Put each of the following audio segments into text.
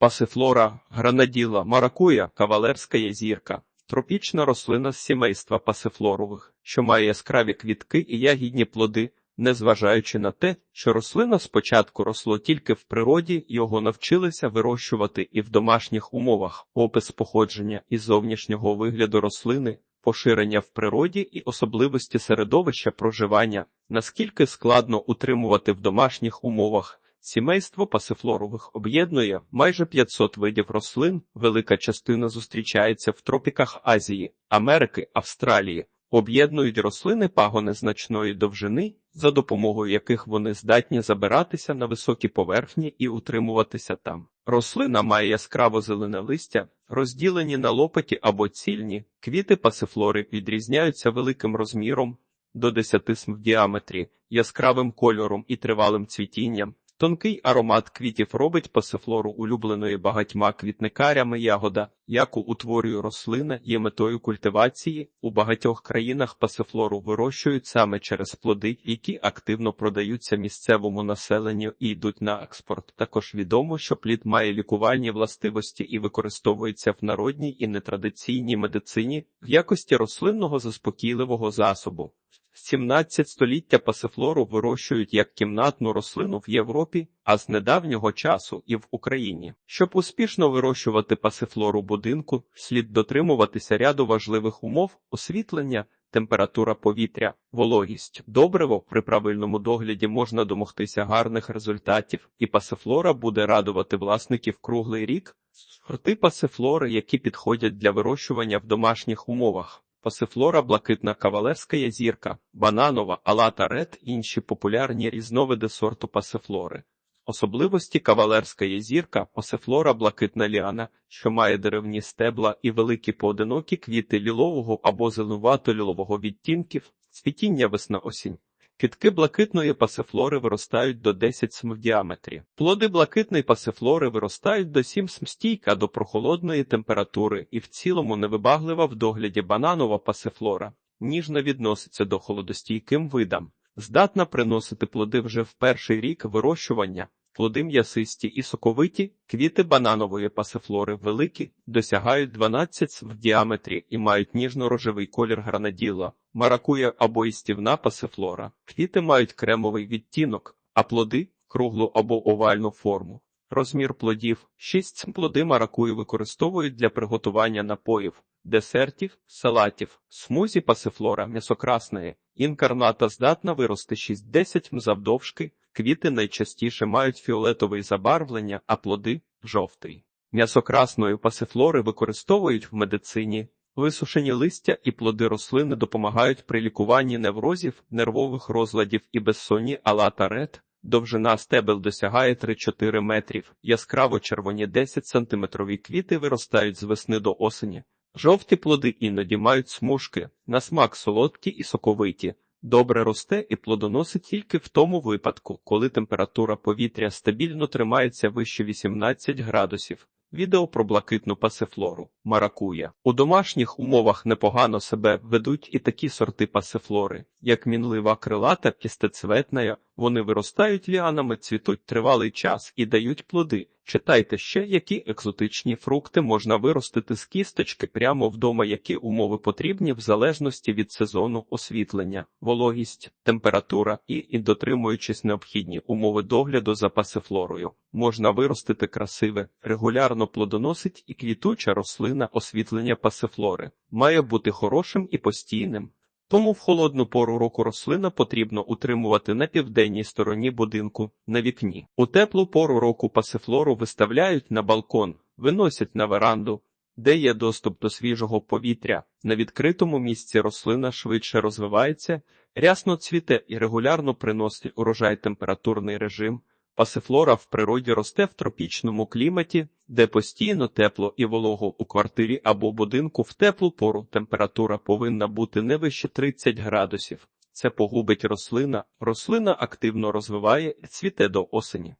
Пасифлора, гранаділа, маракуя, кавалерська язірка. Тропічна рослина з сімейства пасифлорових, що має яскраві квітки і ягідні плоди, незважаючи на те, що рослина спочатку росло тільки в природі, його навчилися вирощувати і в домашніх умовах. Опис походження і зовнішнього вигляду рослини, поширення в природі і особливості середовища проживання, наскільки складно утримувати в домашніх умовах. Сімейство пасифлорових об'єднує майже 500 видів рослин, велика частина зустрічається в тропіках Азії, Америки, Австралії. Об'єднують рослини пагони значної довжини, за допомогою яких вони здатні забиратися на високі поверхні і утримуватися там. Рослина має яскраво зелене листя, розділені на лопаті або цільні. Квіти пасифлори відрізняються великим розміром до 10 см в діаметрі, яскравим кольором і тривалим цвітінням. Тонкий аромат квітів робить пасифлору улюбленою багатьма квітникарями ягода, яку утворює рослина, є метою культивації. У багатьох країнах пасифлору вирощують саме через плоди, які активно продаються місцевому населенню і йдуть на експорт. Також відомо, що плід має лікувальні властивості і використовується в народній і нетрадиційній медицині в якості рослинного заспокійливого засобу. 17 століття пасифлору вирощують як кімнатну рослину в Європі, а з недавнього часу і в Україні. Щоб успішно вирощувати пасифлору будинку, слід дотримуватися ряду важливих умов освітлення, температура повітря, вологість. Добриво при правильному догляді можна домогтися гарних результатів, і пасифлора буде радувати власників круглий рік. Сорти пасифлори, які підходять для вирощування в домашніх умовах. Пасифлора, блакитна кавалерська язірка, бананова, алата ред інші популярні різновиди сорту пасифлори. Особливості кавалерська язірка, пасифлора блакитна ліана, що має деревні стебла і великі поодинокі квіти лілового або зеленувато-лілового відтінків, цвітіння весна-осінь. Квітки блакитної пасифлори виростають до 10 см в діаметрі. Плоди блакитної пасифлори виростають до 7 см стійка до прохолодної температури і в цілому невибаглива в догляді бананова пасифлора. Ніжно відноситься до холодостійким видам. Здатна приносити плоди вже в перший рік вирощування. Плоди м'ясисті і соковиті, квіти бананової пасифлори великі, досягають 12 в діаметрі і мають ніжно-рожевий колір гранаділа, маракуя або істівна пасифлора. Квіти мають кремовий відтінок, а плоди круглу або овальну форму. Розмір плодів 6 плоди маракуї використовують для приготування напоїв, десертів, салатів, смузі пасифлора м'ясокрасної, інкарната здатна вирости 6-10 м завдовжки. Квіти найчастіше мають фіолетовий забарвлення, а плоди жовтий. М'ясо красної пасифлори використовують в медицині. Висушені листя і плоди рослини допомагають при лікуванні неврозів, нервових розладів і безсонні алата ред. Довжина стебел досягає 3-4 метрів, яскраво червоні 10 сантиметрові квіти виростають з весни до осені. Жовті плоди іноді мають смужки, на смак солодкі і соковиті. Добре росте і плодоносить тільки в тому випадку, коли температура повітря стабільно тримається вище 18 градусів. Відео про блакитну пасифлору маракуя. У домашніх умовах непогано себе ведуть і такі сорти пасифлори, як мінлива крилата пістецветная. Вони виростають ліанами, цвітуть тривалий час і дають плоди. Читайте ще, які екзотичні фрукти можна виростити з кісточки прямо вдома, які умови потрібні в залежності від сезону освітлення, вологість, температура і, і дотримуючись необхідні умови догляду за пасифлорою, можна виростити красиве, регулярно плодоносить і квітуча рослина освітлення пасифлори, має бути хорошим і постійним. Тому в холодну пору року рослина потрібно утримувати на південній стороні будинку, на вікні. У теплу пору року пасифлору виставляють на балкон, виносять на веранду, де є доступ до свіжого повітря. На відкритому місці рослина швидше розвивається, рясно цвіте і регулярно приносить урожай температурний режим. Пасифлора в природі росте в тропічному кліматі, де постійно тепло і волого у квартирі або будинку в теплу пору температура повинна бути не вище 30 градусів. Це погубить рослина, рослина активно розвиває і цвіте до осені.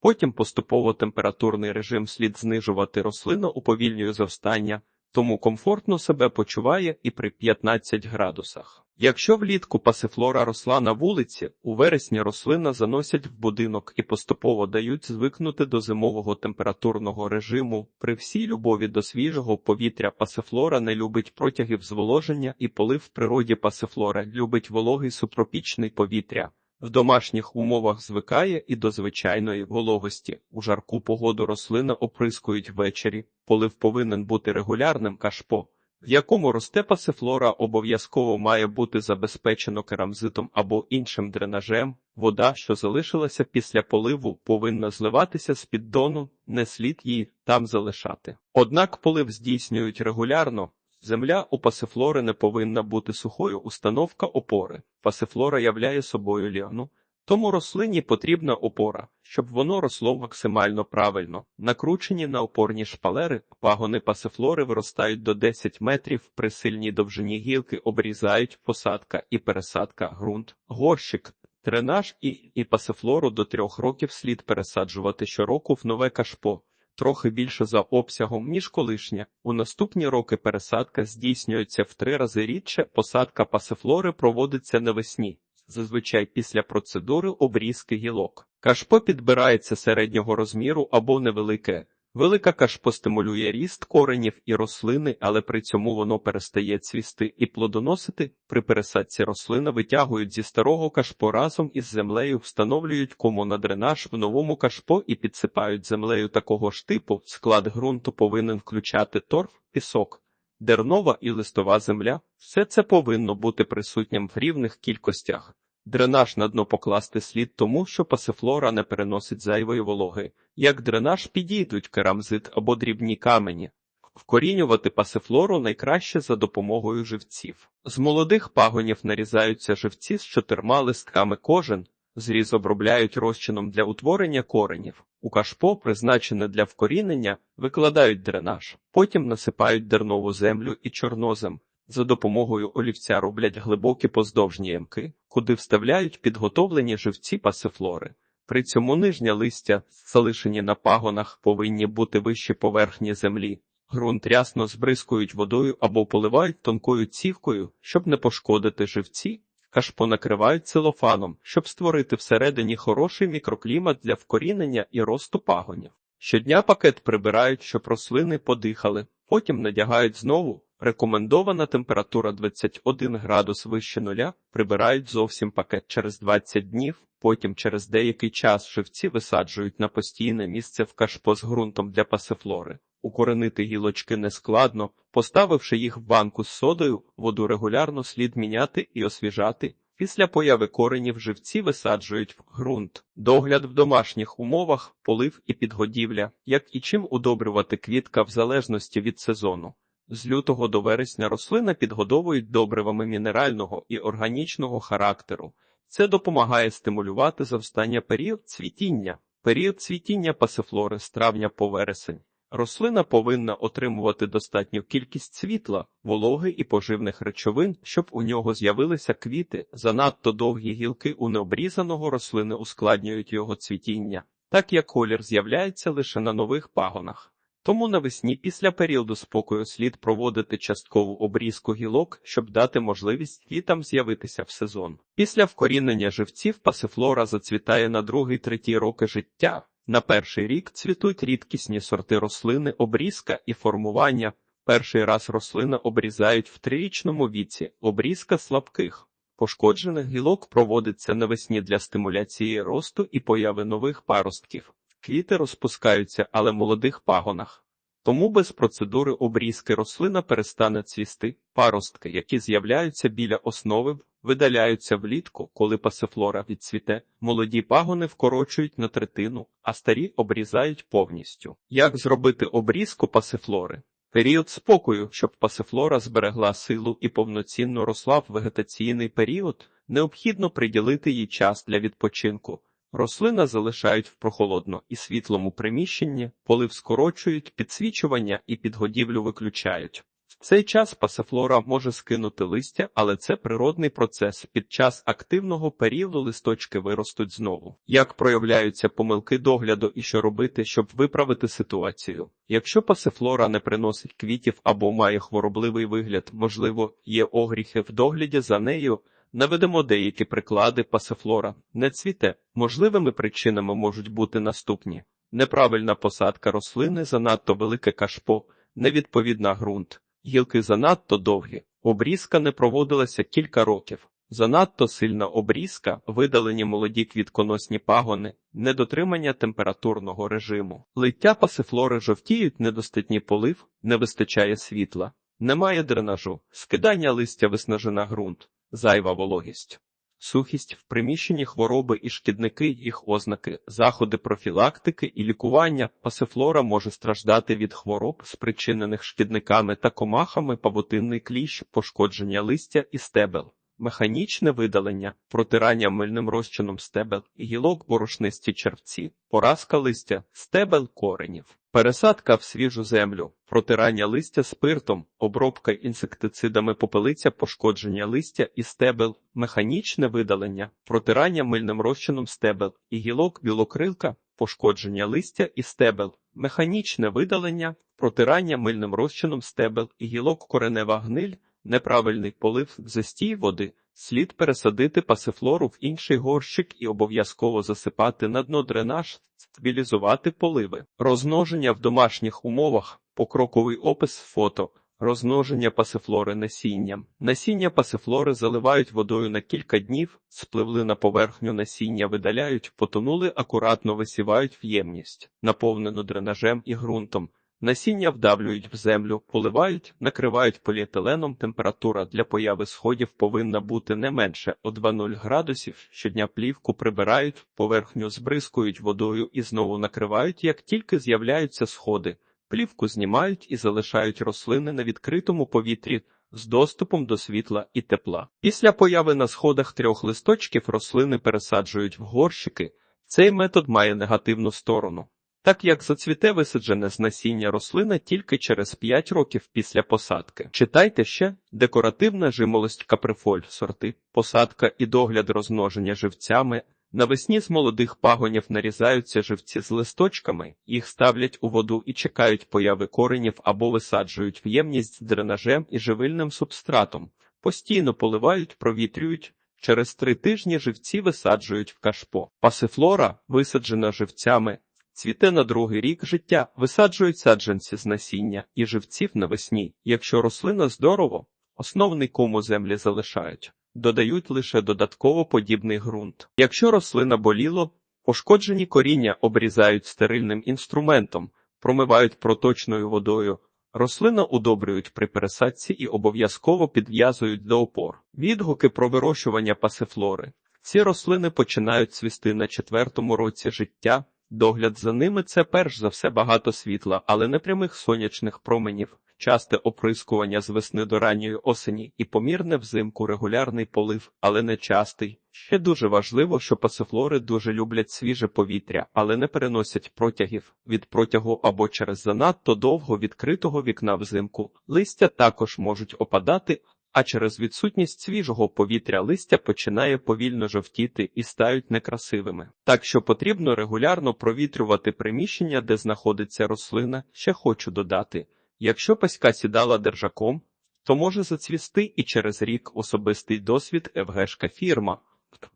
Потім поступово температурний режим слід знижувати рослина уповільнює зростання, тому комфортно себе почуває і при 15 градусах. Якщо влітку пасифлора росла на вулиці, у вересні рослина заносять в будинок і поступово дають звикнути до зимового температурного режиму. При всій любові до свіжого повітря пасифлора не любить протягів зволоження і полив в природі пасифлора любить вологий субтропічний повітря. В домашніх умовах звикає і до звичайної вологості. У жарку погоду рослина оприскують ввечері. Полив повинен бути регулярним кашпо в якому росте пасифлора, обов'язково має бути забезпечено керамзитом або іншим дренажем. Вода, що залишилася після поливу, повинна зливатися з піддону, не слід її там залишати. Однак полив здійснюють регулярно. Земля у пасифлори не повинна бути сухою. Установка опори. Пасифлора являє собою ліану, тому рослині потрібна опора, щоб воно росло максимально правильно. Накручені на опорні шпалери, пагони пасифлори виростають до 10 метрів, при сильній довжині гілки обрізають посадка і пересадка ґрунт, горщик. Тренаж і, і пасифлору до трьох років слід пересаджувати щороку в нове кашпо, трохи більше за обсягом, ніж колишнє. У наступні роки пересадка здійснюється в три рази рідше, посадка пасифлори проводиться навесні зазвичай після процедури обрізки гілок. Кашпо підбирається середнього розміру або невелике. Велика кашпо стимулює ріст коренів і рослини, але при цьому воно перестає цвісти і плодоносити. При пересадці рослина витягують зі старого кашпо разом із землею, встановлюють кому на дренаж в новому кашпо і підсипають землею такого ж типу. Склад ґрунту повинен включати торф, пісок, дернова і листова земля. Все це повинно бути присутнім в рівних кількостях. Дренаж на дно покласти слід тому, що пасифлора не переносить зайвої вологи. Як дренаж підійдуть керамзит або дрібні камені. Вкорінювати пасифлору найкраще за допомогою живців. З молодих пагонів нарізаються живці з чотирма листками кожен, зріз обробляють розчином для утворення коренів. У кашпо, призначене для вкорінення, викладають дренаж, потім насипають дернову землю і чорнозем. За допомогою олівця роблять глибокі поздовжні ямки, куди вставляють підготовлені живці пасифлори. При цьому нижня листя, залишені на пагонах, повинні бути вищі поверхні землі. Грунт рясно збризкують водою або поливають тонкою цівкою, щоб не пошкодити живці, аж понакривають целофаном, щоб створити всередині хороший мікроклімат для вкорінення і росту пагонів. Щодня пакет прибирають, щоб рослини подихали, потім надягають знову. Рекомендована температура 21 градус вище нуля, прибирають зовсім пакет через 20 днів, потім через деякий час живці висаджують на постійне місце в кашпо з ґрунтом для пасифлори. Укоренити гілочки нескладно, поставивши їх в банку з содою, воду регулярно слід міняти і освіжати. Після появи коренів живці висаджують в ґрунт. Догляд в домашніх умовах, полив і підгодівля, як і чим удобрювати квітка в залежності від сезону. З лютого до вересня рослина підгодовують добривами мінерального і органічного характеру. Це допомагає стимулювати завстання період цвітіння. Період цвітіння пасифлори з травня по вересень. Рослина повинна отримувати достатню кількість світла, вологи і поживних речовин, щоб у нього з'явилися квіти. Занадто довгі гілки у необрізаного рослини ускладнюють його цвітіння, так як колір з'являється лише на нових пагонах. Тому навесні після періоду спокою слід проводити часткову обрізку гілок, щоб дати можливість квітам з'явитися в сезон. Після вкорінення живців пасифлора зацвітає на другий третій роки життя. На перший рік цвітуть рідкісні сорти рослини, обрізка і формування. Перший раз рослина обрізають в трирічному віці, обрізка слабких. Пошкоджених гілок проводиться навесні для стимуляції росту і появи нових паростків. Квіти розпускаються, але молодих пагонах. Тому без процедури обрізки рослина перестане цвісти. Паростки, які з'являються біля основи, видаляються влітку, коли пасифлора відцвіте, молоді пагони вкорочують на третину, а старі обрізають повністю. Як зробити обрізку пасифлори? Період спокою, щоб пасифлора зберегла силу і повноцінно росла в вегетаційний період, необхідно приділити їй час для відпочинку. Рослина залишають в прохолодно і світлому приміщенні, полив скорочують, підсвічування і підгодівлю виключають. В цей час пасифлора може скинути листя, але це природний процес. Під час активного періоду листочки виростуть знову. Як проявляються помилки догляду і що робити, щоб виправити ситуацію? Якщо пасифлора не приносить квітів або має хворобливий вигляд, можливо, є огріхи в догляді за нею. Наведемо деякі приклади пасифлора. Не цвіте. Можливими причинами можуть бути наступні: неправильна посадка рослини, занадто велике кашпо, невідповідна ґрунт, гілки занадто довгі, обрізка не проводилася кілька років. Занадто сильна обрізка, видалені молоді квітконосні пагони, недотримання температурного режиму. Лиття пасифлори жовтіють, недостатній полив, не вистачає світла, немає дренажу, скидання листя виснажена ґрунт, зайва вологість. Сухість в приміщенні хвороби і шкідники, їх ознаки, заходи профілактики і лікування. Пасифлора може страждати від хвороб, спричинених шкідниками та комахами, павутинний кліщ, пошкодження листя і стебел. Механічне видалення, протирання мильним розчином стебел, гілок борошнисті червці, поразка листя, стебел коренів, пересадка в свіжу землю, протирання листя спиртом, обробка інсектицидами попелиця, пошкодження листя і стебел, механічне видалення, протирання мильним розчином стебел, і гілок білокрилка, пошкодження листя і стебел, механічне видалення, протирання мильним розчином стебел і гілок коренева гниль. Неправильний полив застій води, слід пересадити пасифлору в інший горщик і обов'язково засипати на дно дренаж, стабілізувати поливи. Розмноження в домашніх умовах, покроковий опис фото, розмноження пасифлори насінням. Насіння пасифлори заливають водою на кілька днів, спливли на поверхню насіння, видаляють, потонули, акуратно висівають в ємність, наповнену дренажем і ґрунтом. Насіння вдавлюють в землю, поливають, накривають поліетиленом. Температура для появи сходів повинна бути не менше о 2-0 градусів. Щодня плівку прибирають, поверхню збризкують водою і знову накривають, як тільки з'являються сходи. Плівку знімають і залишають рослини на відкритому повітрі з доступом до світла і тепла. Після появи на сходах трьох листочків рослини пересаджують в горщики. Цей метод має негативну сторону. Так як зацвіте висаджене з насіння рослина тільки через 5 років після посадки. Читайте ще декоративна жимолость каприфоль, сорти, посадка і догляд розмноження живцями. Навесні з молодих пагонів нарізаються живці з листочками, їх ставлять у воду і чекають появи коренів або висаджують в ємність з дренажем і живильним субстратом, постійно поливають, провітрюють. Через три тижні живці висаджують в кашпо. Пасифлора, висаджена живцями, Цвіте на другий рік життя, висаджують саджанці з насіння і живців навесні. Якщо рослина здорово, основний кому землі залишають, додають лише додатково подібний ґрунт. Якщо рослина боліло, пошкоджені коріння обрізають стерильним інструментом, промивають проточною водою. Рослина удобрюють при пересадці і обов'язково підв'язують до опор. Відгуки про вирощування пасифлори. Ці рослини починають цвісти на четвертому році життя. Догляд за ними це перш за все багато світла, але не прямих сонячних променів, часте оприскування з весни до ранньої осені і помірне взимку регулярний полив, але не частий. Ще дуже важливо, що пасифлори дуже люблять свіже повітря, але не переносять протягів від протягу або через занадто довго відкритого вікна взимку. Листя також можуть опадати, а через відсутність свіжого повітря листя починає повільно жовтіти і стають некрасивими. Так що потрібно регулярно провітрювати приміщення, де знаходиться рослина. Ще хочу додати: якщо паська сідала держаком, то може зацвісти і через рік особистий досвід ФГшка фірма.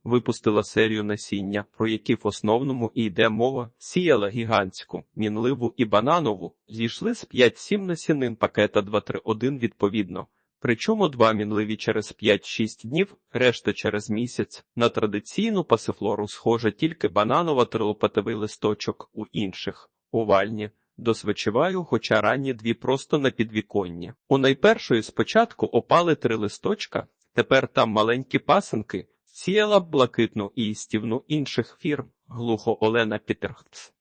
Випустила серію насіння, про які в основному і йде мова, сіяла гігантську, мінливу і бананову, зійшли з 5-7 насінин пакета 2-3-1 відповідно. Причому два мінливі через 5-6 днів, решта через місяць. На традиційну пасифлору схоже тільки бананова трилопатовий листочок у інших овальні. Досвичиваю, хоча ранні дві просто на підвіконні. У найпершої спочатку опали три листочка, тепер там маленькі пасенки, сіяла блакитну і істівну інших фірм, глухо Олена Пітерхц.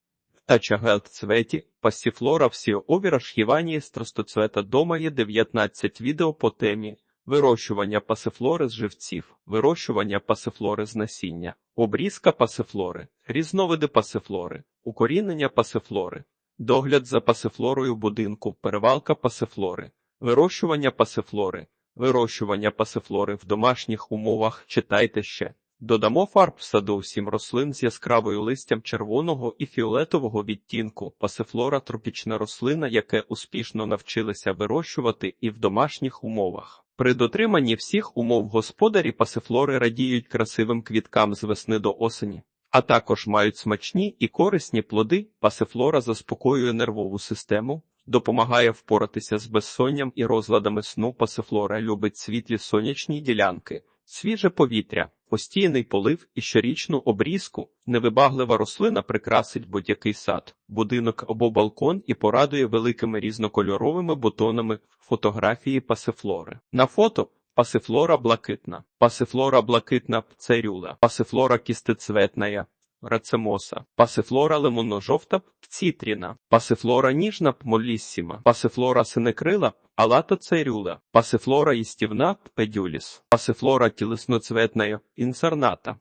Тачагелт цветі, пасіфлора всі овіраш Єванії страстоцвета дома є 19 відео по темі вирощування пасифлори з живців, вирощування пасифлори з насіння, обрізка пасифлори, різновиди пасифлори, укорінення пасифлори, догляд за пасифлорою будинку, перевалка пасифлори, Вирощування пасифлори. Вирощування пасифлори в домашніх умовах читайте ще. Додамо фарб в саду всім рослин з яскравою листям червоного і фіолетового відтінку. Пасифлора тропічна рослина, яке успішно навчилися вирощувати і в домашніх умовах. При дотриманні всіх умов господарі пасифлори радіють красивим квіткам з весни до осені, а також мають смачні і корисні плоди. Пасифлора заспокоює нервову систему, допомагає впоратися з безсонням і розладами сну. Пасифлора любить світлі сонячні ділянки, свіже повітря, постійний полив і щорічну обрізку. Невибаглива рослина прикрасить будь-який сад, будинок або балкон і порадує великими різнокольоровими бутонами фотографії пасифлори. На фото пасифлора блакитна, пасифлора блакитна пцерюла, пасифлора кістецветная, рацемоса, пасифлора лимонно-жовта цитріна, пасифлора ніжна моліссіма, пасифлора синекрила, алата церюла, пасифлора істівна педюліс, пасифлора тілесноцветна інсарната,